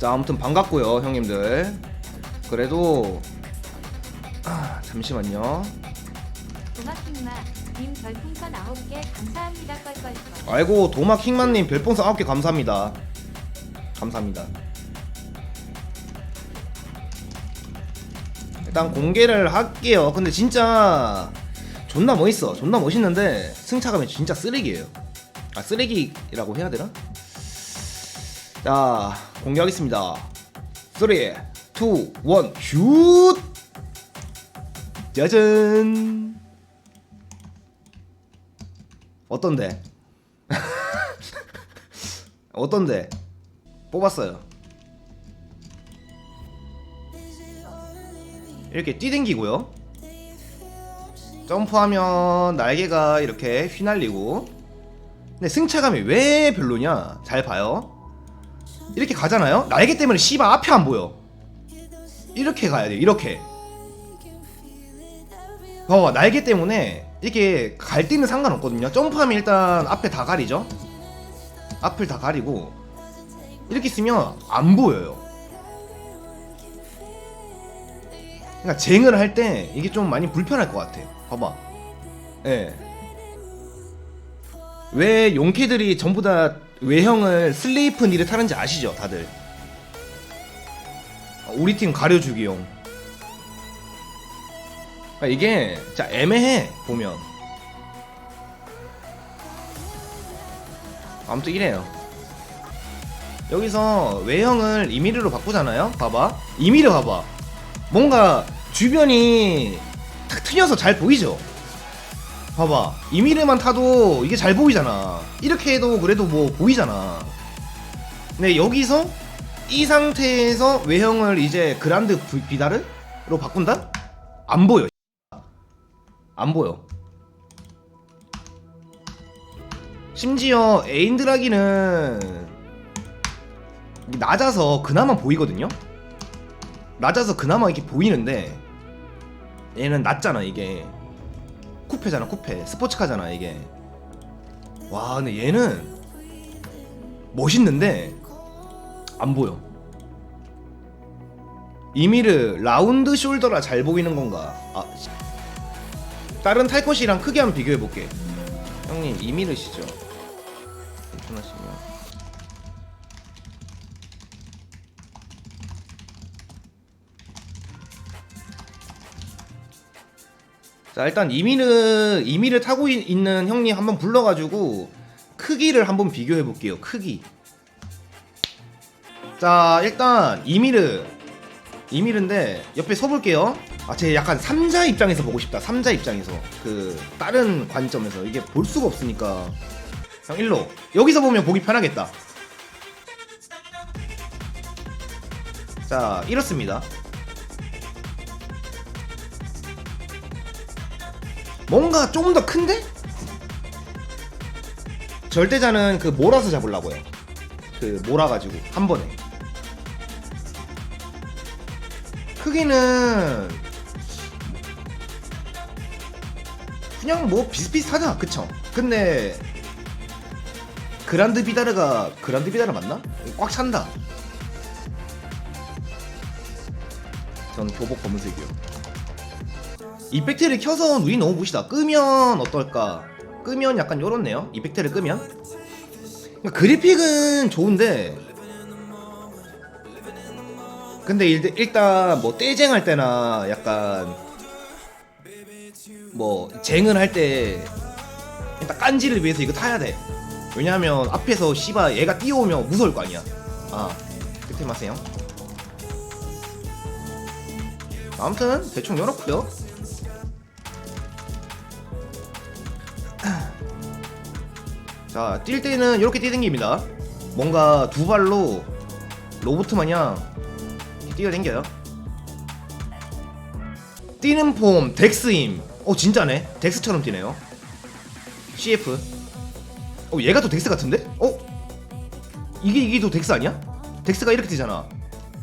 자 아무튼 반갑고요 형님들. 그래도 아, 잠시만요. 도마킹마 님 별풍선 9개 감사합니다 껄껄껄. 아이고 도마킹만님 별풍선 9개 감사합니다. 감사합니다. 일단 공개를 할게요. 근데 진짜 존나 멋있어. 존나 멋있는데 승차감이 진짜 쓰레기예요. 아 쓰레기라고 해야 되나? 자 공개하겠습니다 3 2 1 슛! 짜잔 어떤데? 어떤데? 뽑았어요. 이렇게 뛰댕기고요. 점프하면 날개가 이렇게 휘날리고. 근데 승차감이 왜 별로냐? 잘 봐요. 이렇게 가잖아요. 날개 때문에 씨발 앞에 안 보여. 이렇게 가야 돼. 이렇게. 어 날개 때문에 이렇게 갈 때는 상관없거든요. 점프하면 일단 앞에 다 가리죠. 앞을 다 가리고 이렇게 쓰면 안 보여요. 그러니까 쟁을 할 때 이게 좀 많이 불편할 것 같아. 봐봐. 예. 왜 용캐들이 전부 다 외형을 슬레이프 니를 타는지 아시죠, 다들? 어, 우리 팀 가려주기용. 아, 이게 진짜 애매해 보면. 아무튼 이래요. 여기서 외형을 이미르로 바꾸잖아요. 봐봐. 이미르 봐봐. 뭔가 주변이 탁 트여서 잘 보이죠. 봐봐. 이미르만 타도 이게 잘 보이잖아. 이렇게 해도 그래도 뭐 보이잖아. 근데 여기서 이 상태에서 외형을 이제 그란드 비- 비다르로 바꾼다? 안 보여. 안 보여. 심지어 에인드라기는 낮아서 그나마 보이거든요. 낮아서 그나마 이렇게 보이는데 얘는 낮잖아 이게 쿠페잖아 쿠페. 스포츠카잖아 이게. 와 근데 얘는 멋있는데 안 보여. 이미르 라운드 숄더라 잘 보이는 건가? 아 씨. 다른 탈 것이랑 크게 한번 비교해 볼게. 형님 이미르시죠? 괜찮으시면 자 일단 이미르 이미르 타고 있- 있는 형님 한번 불러가지고 크기를 한번 비교해 볼게요 크기. 자 일단 이미르 이미르인데 옆에 서볼게요. 아제 약간 3자 입장에서 보고 싶다 3자 입장에서. 그 다른 관점에서. 이게 볼 수가 없으니까. 형 일로. 여기서 보면 보기 편하겠다. 자 이렇습니다 뭔가 좀더 큰데? 절대자는 그 몰아서 잡으려고요. 그 몰아가지고 한 번에. 크기는 그냥 뭐 비슷비슷하다, 그쵸? 근데 그란드 비다르가 그란드 비다르 맞나? 꽉 찬다. 전 교복 검은색이요. 이펙트를 켜서 눈이 너무 부시다. 끄면 어떨까? 끄면 약간 요렇네요. 이펙트를 끄면. 그러니까 그래픽은 좋은데. 근데 일, 일단 뭐 떼쟁할 때나 약간 뭐 쟁을 할 때 일단 깐지를 위해서 이거 타야 돼. 왜냐하면 앞에서 씨바 얘가 뛰어오면 무서울 거 아니야. 아, 그때 마세요. 아무튼 대충 열었고요. 자, 뛸 때는 이렇게 뛰댕깁니다. 뭔가 두 발로 로보트 마냥 뛰어댕겨요. 뛰는 폼, 덱스임. 어, 진짜네. 덱스처럼 뛰네요. CF. 어, 얘가 더 덱스 같은데? 어? 이게, 이게 더 덱스 아니야? 덱스가 이렇게 뛰잖아.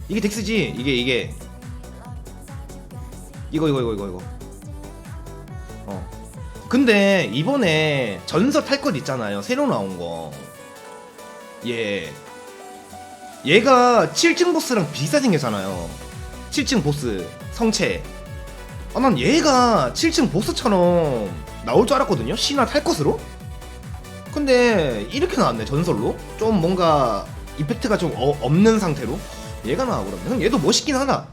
이게 덱스지? 이게, 이게. 이거, 이거, 이거, 이거, 이거. 어. 근데 이번에 전설 탈 것 있잖아요. 새로 나온 거. 예. 얘가 7층 보스랑 비슷하게 생겼잖아요. 7층 보스 성체. 아 난 얘가 7층 보스처럼 나올 줄 알았거든요. 신화 탈 것으로? 근데 이렇게 나왔네 전설로. 좀 뭔가 이펙트가 좀 어- 없는 상태로. 얘가 나와버렸네 얘도 멋있긴 하다.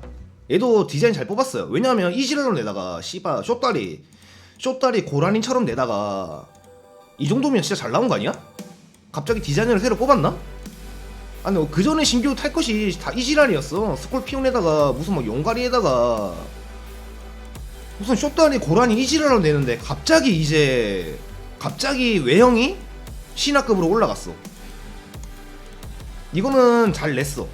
얘도 디자인 잘 뽑았어요. 왜냐하면 이지랄로 내다가 씨바 쇼다리 쇼다리 고라니처럼 내다가 이 정도면 진짜 잘 나온 거 아니야? 갑자기 디자인을 새로 뽑았나? 아니 그 전에 신규 탈 것이 다 이지랄이었어 스콜피온에다가 무슨 막 용가리에다가 무슨 쇼다리 고라니 이지랄로 내는데 갑자기 이제 갑자기 외형이 신화급으로 올라갔어 이거는 잘 냈어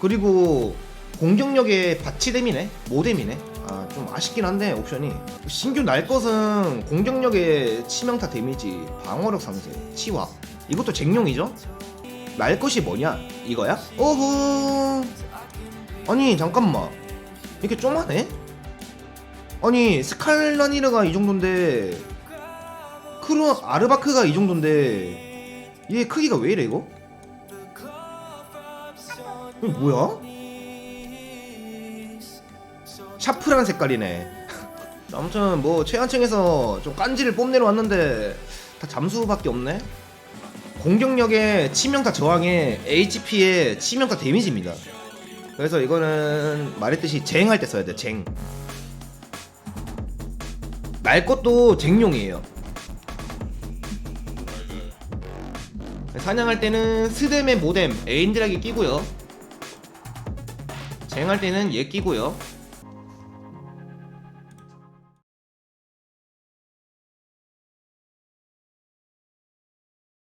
그리고 공격력의 바치뎀이네 모뎀이네 아 좀 아쉽긴 한데 옵션이 신규 날 것은 공격력의 치명타 데미지 방어력 상쇄 치화 이것도 쟁용이죠 날 것이 뭐냐 이거야? 어허 아니 잠깐만 이렇게 좀하네? 아니 스칼라니르가 이 정도인데 크루 아르바크가 이 정도인데 얘 크기가 왜 이래 이거? 이거 뭐야? 샤프란 색깔이네. 아무튼 뭐 최하층에서 좀 깐지를 뽐내러 왔는데 다 잠수밖에 없네. 공격력의 치명타 저항에 HP의 치명타 데미지입니다. 그래서 이거는 말했듯이 쟁할 때 써야 돼 쟁. 날 것도 쟁용이에요. 사냥할 때는 스뎀의 모뎀 에인드락이 끼고요. 쟁할 때는 얘 끼고요